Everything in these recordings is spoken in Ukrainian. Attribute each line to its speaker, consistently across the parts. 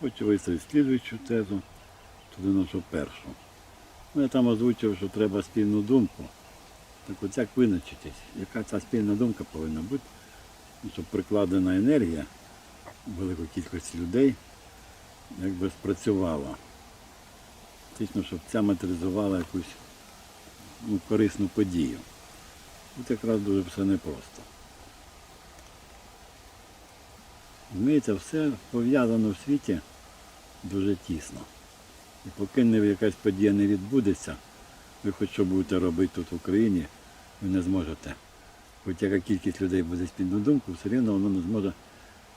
Speaker 1: Хочу виставити слідуючу тезу, туди нашу першу. Ну, я там озвучив, що треба спільну думку. Так от як визначитись, яка ця спільна думка повинна бути, Ну, щоб прикладена енергія великої кількості людей якби спрацювала. Фактично, щоб ця матеріалізувала якусь ну, корисну подію. Тут якраз дуже все непросто. Розумієте, все пов'язано в світі дуже тісно. І поки не якась подія не відбудеться, ви хоч що будете робити тут в Україні, ви не зможете. Хоч яка кількість людей буде спільну думку, все рівно воно не зможе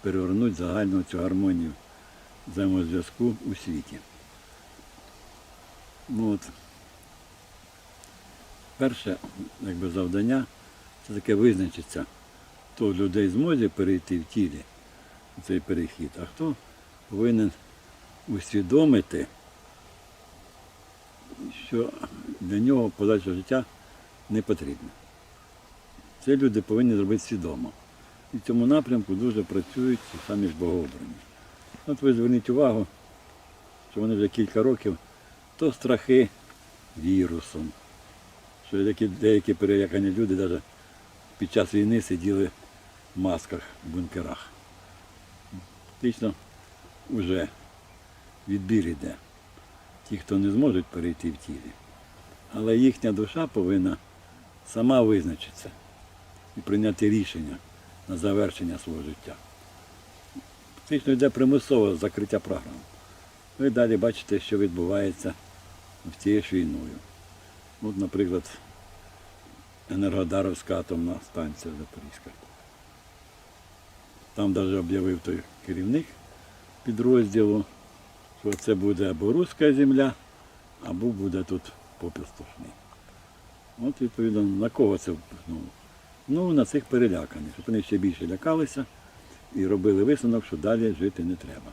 Speaker 1: перевернути загальну цю гармонію взаємозв'язку у світі. Ну, от. Перше якби, завдання це таке визначиться, хто людей зможе перейти в тілі цей перехід, а хто повинен усвідомити, що для нього подальше життя не потрібно. Це люди повинні зробити свідомо. І в цьому напрямку дуже працюють самі ж богообрані. От ви зверніть увагу, що вони вже кілька років то страхи вірусом, що деякі, деякі перелякані люди навіть під час війни сиділи в масках в бункерах. Фактично вже відбір іде. Ті, хто не зможуть перейти в тілі. Але їхня душа повинна сама визначитися і прийняти рішення на завершення свого життя. Фактично йде примусове закриття програм. Ви далі бачите, що відбувається в цією ж війною. От, наприклад, Енергодаровська атомна станція Запорізька. Там навіть об'явив той керівник підрозділу, що це буде або руська земля, або буде тут попіл стошний. От відповідно, на кого це впихнуло? Ну, на цих переляканих. Щоб вони ще більше лякалися і робили висновок, що далі жити не треба.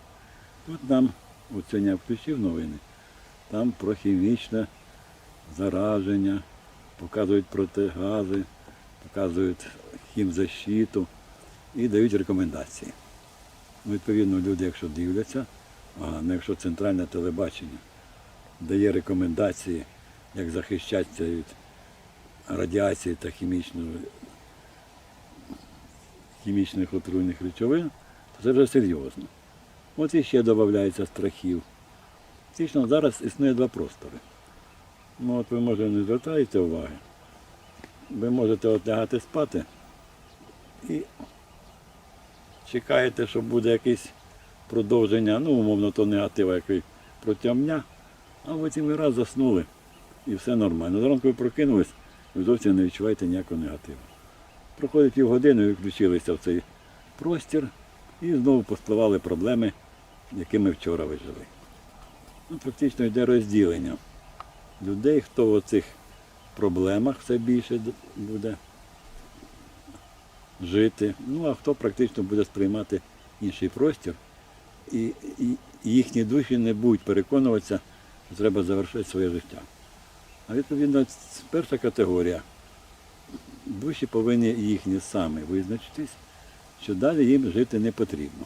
Speaker 1: Тут нам, от сьогодні включив новини, там про хімічне зараження, показують протигази, показують хімзащиту і дають рекомендації. Ну, Відповідно, люди, якщо дивляться, а ну, якщо центральне телебачення дає рекомендації, як захищатися від радіації та хімічного, хімічних отруйних речовин, то це вже серйозно. От і ще додається страхів. Фактично зараз існує два простори. Ну, от ви може не звертаєте уваги. Ви можете от лягати спати і чекаєте, що буде якесь продовження, ну, умовно, то негатива, який протягом дня, а потім ви раз заснули і все нормально. Зранку ви прокинулись, ви зовсім не відчуваєте ніякого негативу. Проходить півгодини, ви включилися в цей простір і знову поспливали проблеми, якими вчора ви жили. Ну, Фактично йде розділення людей, хто в цих проблемах все більше буде жити, ну а хто практично буде сприймати інший простір, і, і, їхні душі не будуть переконуватися, що треба завершити своє життя. А відповідно, перша категорія. Душі повинні їхні самі визначитись, що далі їм жити не потрібно.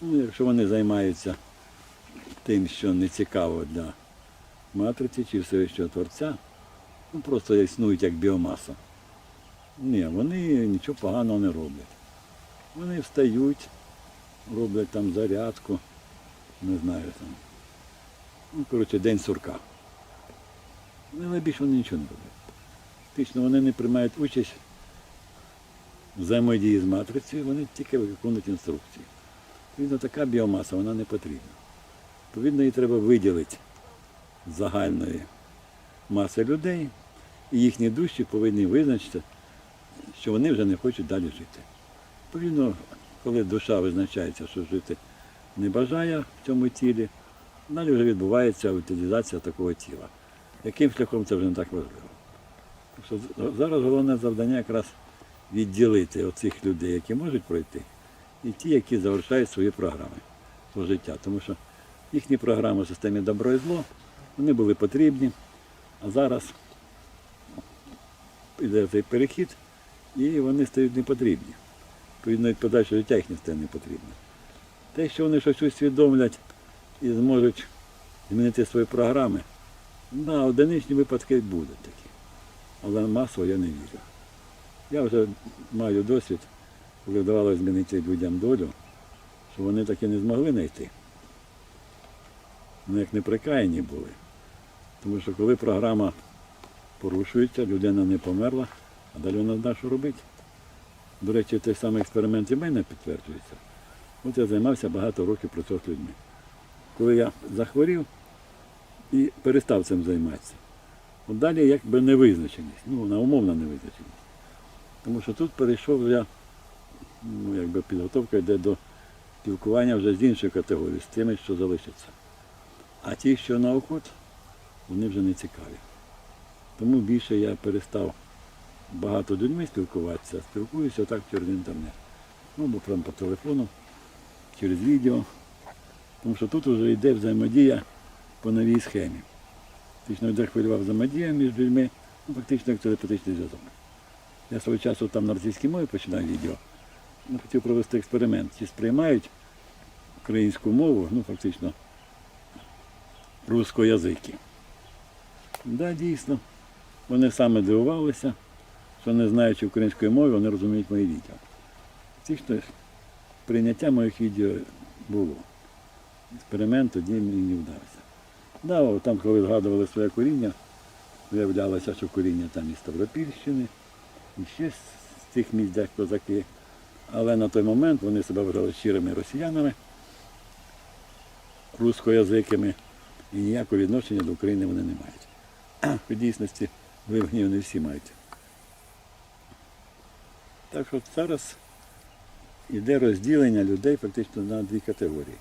Speaker 1: Ну, якщо вони займаються тим, що не цікаво для матриці чи Всевищого Творця, ну, просто існують як біомаса. Ні, вони нічого поганого не роблять. Вони встають, роблять там зарядку, не знаю там. Ну, коротше, день сурка. Але більше вони нічого не роблять. Фактично вони не приймають участь взаємодії з матрицею, вони тільки виконують інструкції. Відповідно, така біомаса вона не потрібна. Відповідно, її треба виділити з загальної маси людей, і їхні душі повинні визначити, що вони вже не хочуть далі жити. Відповідно, коли душа визначається, що жити не бажає в цьому тілі, далі вже відбувається утилізація такого тіла. Яким шляхом це вже не так важливо. Що зараз головне завдання якраз відділити оцих людей, які можуть пройти, і ті, які завершають свої програми свого життя. Тому що їхні програми в системі добро і зло, вони були потрібні, а зараз йде цей перехід, і вони стають непотрібні. Відповідно, від подальшого життя їх не стає не потрібно. те, що вони щось усвідомлять і зможуть змінити свої програми, да, одиничні випадки будуть такі. Але масово я не вірю. Я вже маю досвід, коли вдавалося змінити людям долю, що вони таки не змогли знайти. Вони як неприкаяні були. Тому що коли програма порушується, людина не померла, а далі вона знає, що робити. До речі, той самий експеримент і в мене підтверджується. От я займався багато років працював з людьми. Коли я захворів і перестав цим займатися, от далі якби невизначеність, ну, вона умовна невизначеність. Тому що тут перейшов я, ну, якби підготовка йде до спілкування вже з іншою категорією, з тими, що залишаться. А ті, що на охот, вони вже не цікаві. Тому більше я перестав багато людьми спілкуватися, спілкуюся так через інтернет. Ну, або прямо по телефону, через відео. Тому що тут вже йде взаємодія по новій схемі. Фактично йде хвильова взаємодія між людьми, ну, фактично як телепатичний зв'язок. Я свого часу там на російській мові починав відео. Ну, хотів провести експеримент. Чи сприймають українську мову, ну фактично, рускоязики. Да, дійсно. Вони саме дивувалися, що не знаючи української мови, вони розуміють мої відео. Фактично, прийняття моїх відео було. Експеримент тоді мені не вдався. Да, там, коли згадували своє коріння, виявлялося, що коріння там із Ставропільщини, і ще з цих місць де козаки. Але на той момент вони себе вважали щирими росіянами, рускоязикими, і ніякого відношення до України вони не мають. В дійсності вивні вони всі мають. Так що зараз йде розділення людей фактично на дві категорії.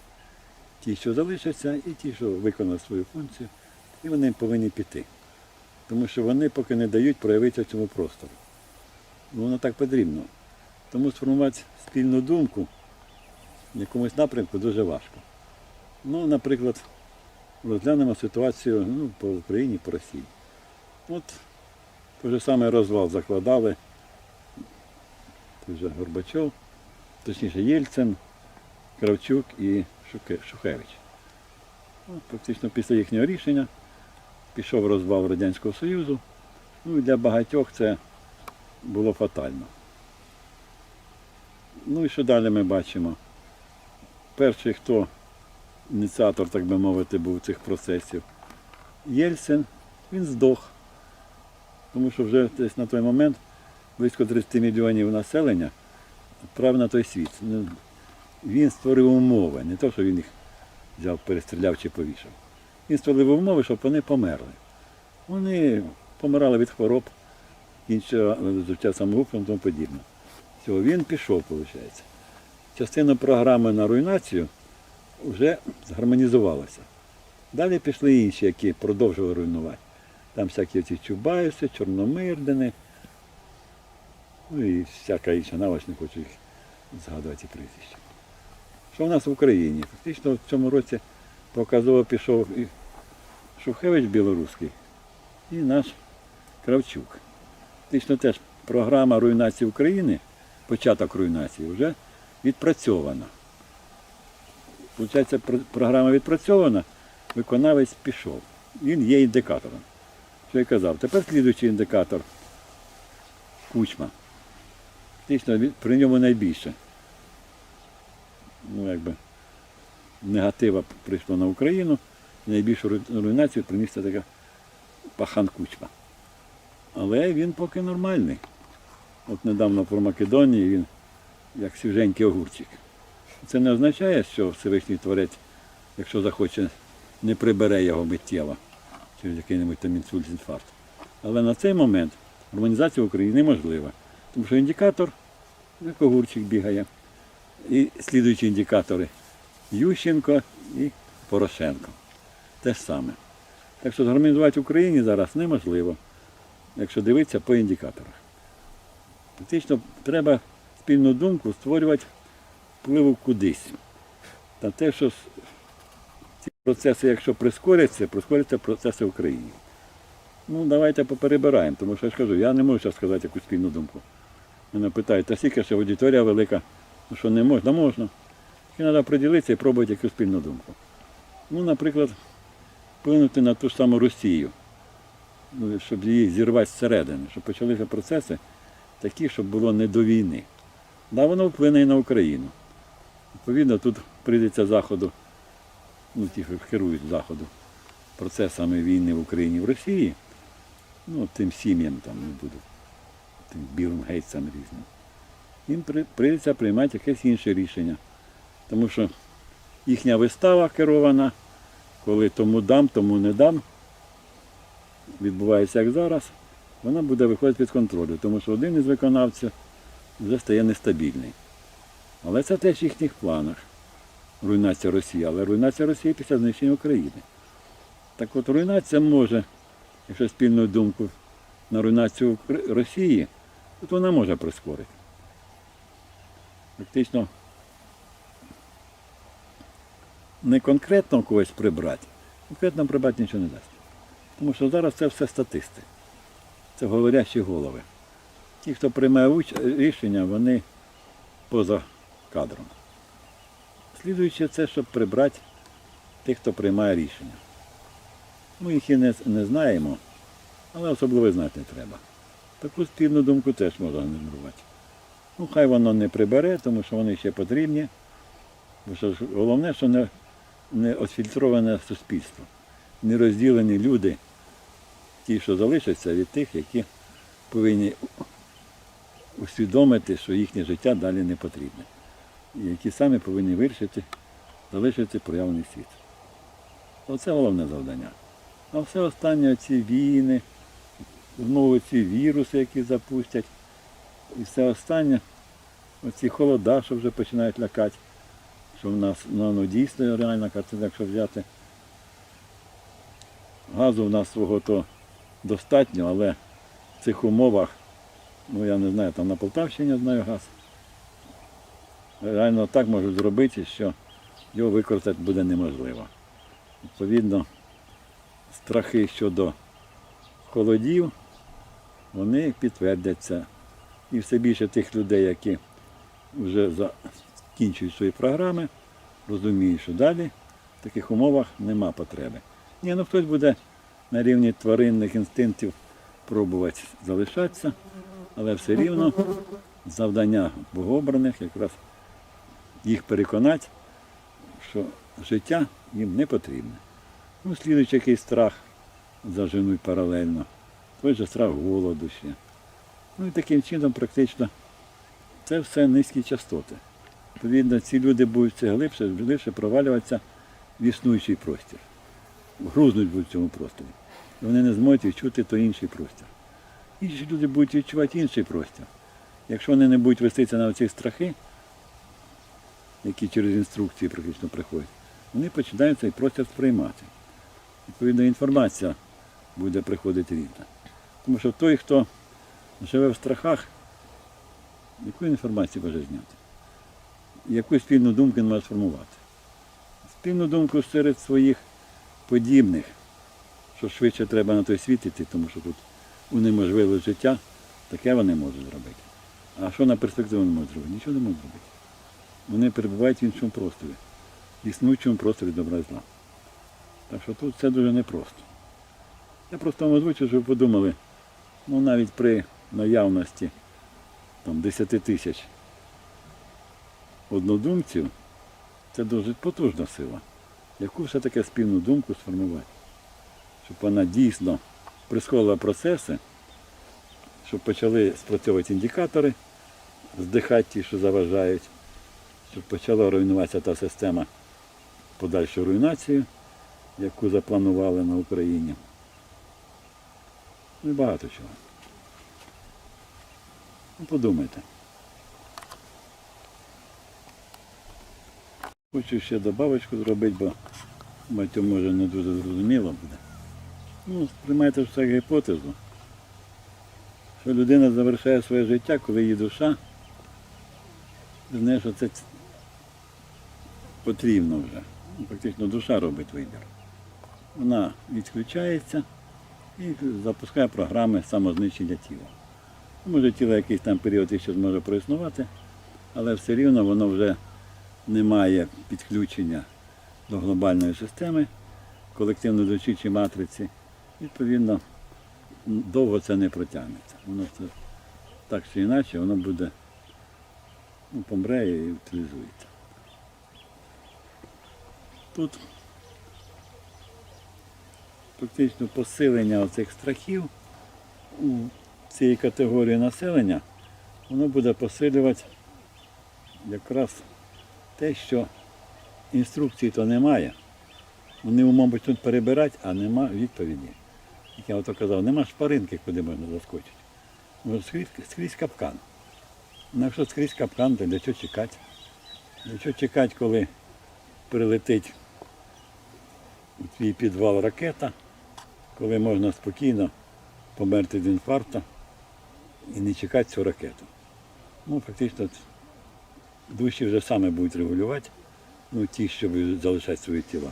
Speaker 1: Ті, що залишаться, і ті, що виконали свою функцію, і вони повинні піти. Тому що вони поки не дають проявитися в цьому простору. Ну, воно так потрібно. Тому сформувати спільну думку в якомусь напрямку дуже важко. Ну, наприклад, розглянемо ситуацію ну, по Україні, по Росії. От той же самий розвал закладали той же Горбачов, точніше Єльцин, Кравчук і Шухевич. От, Практично після їхнього рішення пішов розвал Радянського Союзу. Ну і для багатьох це було фатально. Ну і що далі ми бачимо? Перший, хто ініціатор, так би мовити, був цих процесів, Єльцин, він здох. Тому що вже десь на той момент близько 30 мільйонів населення відправив на той світ. Ну, Він створив умови, не то, що він їх взяв, перестріляв чи повішав. Він створив умови, щоб вони померли. Вони помирали від хвороб, іншого життя самогубством і тому подібне. Все, він пішов, виходить. Частина програми на руйнацію вже згармонізувалася. Далі пішли інші, які продовжували руйнувати. Там всякі ці Чубайси, Чорномирдини, ну і всяка інша навич, не хочу їх згадувати прізвища. Що в нас в Україні? Фактично в цьому році показово пішов і Шухевич білоруський, і наш Кравчук. Фактично теж програма руйнації України, початок руйнації, вже відпрацьована. Получається, програма відпрацьована, виконавець пішов. Він є індикатором. Що я казав, тепер слідуючий індикатор кучма. Фактично при ньому найбільше. Ну, якби, негатива прийшло на Україну, найбільшу руйнацію приніс така пахан кучма. Але він поки нормальний. От недавно про Македонії він як свіженький огурчик. Це не означає, що Всевишній Творець, якщо захоче, не прибере його миттєво через який-небудь там інсульт, інфаркт. Але на цей момент гармонізація в Україні неможлива. Тому що індикатор, як огурчик бігає. І слідуючі індикатори Ющенко і Порошенко. Те ж саме. Так що згармонізувати в Україні зараз неможливо, якщо дивитися по індикаторах. Фактично треба спільну думку створювати впливу кудись. Та те, що ці процеси, якщо прискоряться, прискоряться процеси в Україні. Ну, давайте поперебираємо, тому що я ж кажу, я не можу зараз сказати якусь спільну думку. Мене питають, та скільки ще аудиторія велика, ну що не можна, можна. Тільки треба приділитися і пробувати якусь спільну думку. Ну, наприклад, вплинути на ту ж саму Росію, ну, щоб її зірвати зсередини, щоб почалися процеси такі, щоб було не до війни. Да, воно вплине і на Україну. Відповідно, тут прийдеться заходу, ну ті, що керують заходу процесами війни в Україні і в Росії, ну, тим сім'ям там не буду, тим білим гейцям різним. Їм прийдеться приймати якесь інше рішення. Тому що їхня вистава керована, коли тому дам, тому не дам, відбувається як зараз, вона буде виходити під контролю, тому що один із виконавців вже стає нестабільний. Але це теж в їхніх планах. Руйнація Росії, але руйнація Росії після знищення України. Так от руйнація може, якщо спільну думку на руйнацію Росії, то вона може прискорити. Фактично не конкретно когось прибрати, конкретно прибрати нічого не дасть. Тому що зараз це все статисти. Це говорящі голови. Ті, хто приймає рішення, вони поза кадром. Слідуючи це, щоб прибрати тих, хто приймає рішення. Ми їх і не, не знаємо, але особливо знати не треба. Таку спільну думку теж можна генерувати. Ну, хай воно не прибере, тому що вони ще потрібні. Бо що головне, що не, не осфільтроване суспільство, не розділені люди, ті, що залишаться від тих, які повинні усвідомити, що їхнє життя далі не потрібне. І які самі повинні вирішити, залишити проявлений світ. Оце головне завдання. А все останнє ці війни, знову ці віруси, які запустять, і все останнє, оці холода, що вже починають лякати, що в нас ну, ну, дійсно реальна картина, якщо взяти. Газу в нас свого то достатньо, але в цих умовах, ну я не знаю, там на Полтавщині знаю газ. Реально так можуть зробити, що його використати буде неможливо. Відповідно, страхи щодо холодів, вони підтвердяться. І все більше тих людей, які вже закінчують свої програми, розуміють, що далі в таких умовах нема потреби. Ні, ну хтось буде на рівні тваринних інстинктів пробувати залишатися, але все рівно завдання богообраних якраз їх переконати, що життя їм не потрібне. Ну, слідуючи якийсь страх заженуть паралельно, той же страх голоду ще. Ну і таким чином практично це все низькі частоти. Відповідно, ці люди будуть все глибше, глибше провалюватися в існуючий простір. Грузнуть будуть в цьому просторі. І вони не зможуть відчути той інший простір. Інші люди будуть відчувати інший простір. Якщо вони не будуть вестися на ці страхи, які через інструкції практично приходять, вони починають цей простір сприймати. Відповідно, інформація буде приходити різна. Тому що той, хто живе в страхах, яку інформацію може зняти? Яку спільну думку він може сформувати? Спільну думку серед своїх подібних, що швидше треба на той світ іти, тому що тут унеможливе життя, таке вони можуть зробити. А що на перспективу не можуть зробити? Нічого не можуть зробити. Вони перебувають в іншому просторі, в існуючому просторі добра і зла. Так що тут все дуже непросто. Я просто вам озвучу, щоб ви подумали, ну навіть при наявності там, 10 тисяч однодумців, це дуже потужна сила. Яку все таки спільну думку сформувати? Щоб вона дійсно прискорила процеси, щоб почали спрацьовувати індикатори, здихати ті, що заважають, щоб почала руйнуватися та система подальшої руйнації, яку запланували на Україні. Ну і багато чого. Ну, подумайте. Хочу ще добавочку зробити, бо батько може не дуже зрозуміло буде. Ну, сприймайте все гіпотезу, що людина завершає своє життя, коли її душа знає, що це потрібно вже. Ну, Фактично душа робить вибір. Вона відключається і запускає програми самознищення тіла. Може тіло якийсь там період ще зможе проіснувати, але все рівно воно вже немає підключення до глобальної системи колективно дочічі матриці, відповідно, довго це не протягнеться. Воно це так чи інакше, воно буде ну, помре і утилізується. Тут фактично посилення оцих страхів у цієї категорії населення, воно буде посилювати якраз те, що інструкції то немає. Вони, мабуть, тут перебирати, а нема відповіді. Як я ото казав, нема шпаринки, куди можна заскочити. Ну, скрізь, скрізь капкан. Ну, якщо скрізь капкан, то для чого чекати? Для чого чекати, коли прилетить у твій підвал ракета, коли можна спокійно померти від інфаркту і не чекати цю ракету. Ну, фактично, душі вже саме будуть регулювати, ну, ті, що будуть залишати свої тіла.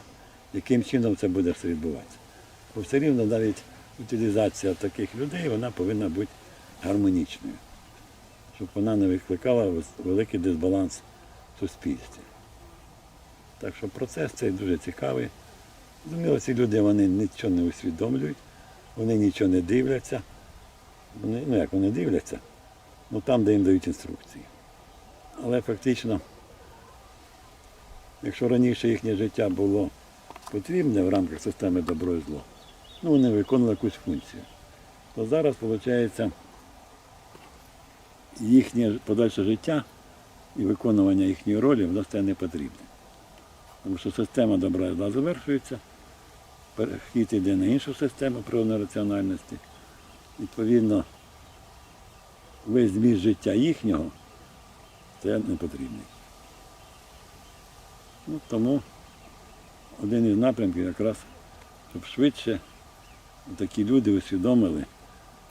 Speaker 1: Яким чином це буде все відбуватися? Бо все рівно навіть утилізація таких людей вона повинна бути гармонічною, щоб вона не викликала великий дисбаланс в суспільстві. Так що процес цей дуже цікавий. Зрозуміло, ці люди вони нічого не усвідомлюють, вони нічого не дивляться. Вони, ну як вони дивляться, ну там, де їм дають інструкції. Але фактично, якщо раніше їхнє життя було потрібне в рамках системи добро і зло, ну вони виконували якусь функцію, то зараз, виходить, їхнє подальше життя і виконування їхньої ролі воно не потрібне. Тому що система добра і зла завершується, перехід йде на іншу систему природної раціональності. Відповідно, весь зміст життя їхнього це не потрібний. Ну, тому один із напрямків якраз, щоб швидше такі люди усвідомили,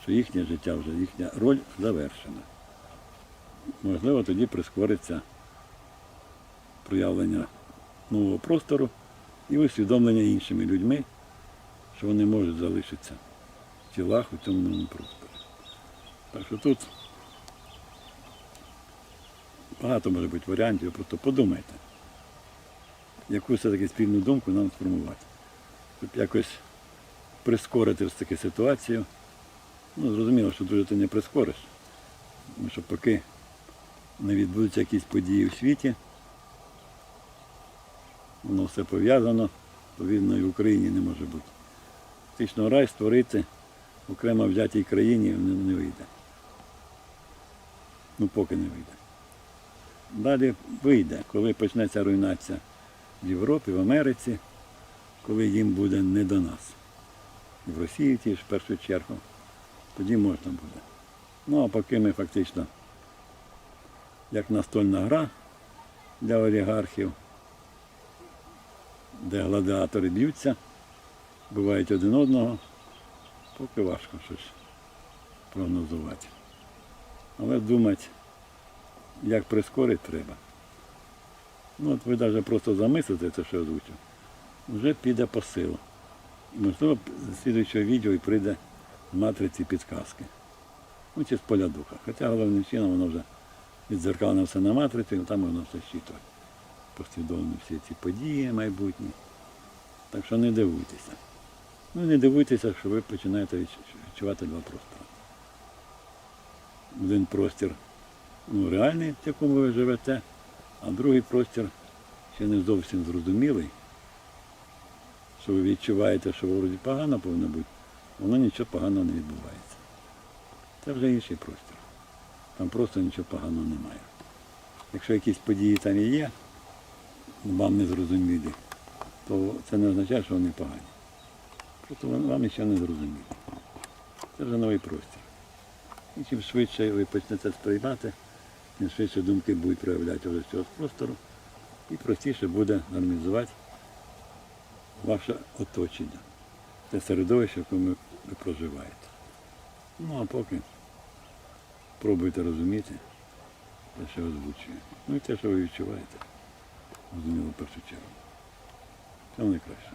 Speaker 1: що їхнє життя вже, їхня роль завершена. Можливо, тоді прискориться проявлення нового простору і усвідомлення іншими людьми, що вони можуть залишитися в тілах у новому просторі. Так що тут багато може бути варіантів, просто подумайте, яку все-таки спільну думку нам сформувати. Щоб якось прискорити ось таку ситуацію. Ну, зрозуміло, що дуже ти не прискориш. Тому що поки не відбудуться якісь події в світі, воно все пов'язано, відповідно, і в Україні не може бути. Фактично рай створити в окремо взятій країні не, вийде. Ну, поки не вийде. Далі вийде, коли почнеться руйнація в Європі, в Америці, коли їм буде не до нас. І в Росії ті ж в першу чергу, тоді можна буде. Ну а поки ми фактично, як настольна гра для олігархів, де гладіатори б'ються, бувають один одного, поки важко щось прогнозувати. Але думати, як прискорити треба. Ну от ви навіть просто замислите те, що я озвучив, вже піде по силу. Можливо, з слідуючого відео і прийде з матриці підказки. Ну, чи з поля духа. Хоча головним чином воно вже відзеркалено все на матриці, і там воно все щитує. Послідовно всі ці події майбутні. Так що не дивуйтеся. Ну не дивуйтеся, що ви починаєте відчувати два простори. Один простір ну, реальний, в якому ви живете, а другий простір ще не зовсім зрозумілий, що ви відчуваєте, що вроді погано повинно бути, воно нічого поганого не відбувається. Це вже інший простір. Там просто нічого поганого немає. Якщо якісь події там і є, вам не зрозумілі, то це не означає, що вони погані. Просто вам- вам ще не зрозумілі. Це вже новий простір. І чим швидше ви почнете сприймати, тим швидше думки будуть проявляти вже з цього простору, і простіше буде нормалізувати ваше оточення, те середовище, в якому ви проживаєте. Ну а поки пробуйте розуміти те, що озвучує. Ну і те, що ви відчуваєте, розуміло в першу чергу. Це найкраще.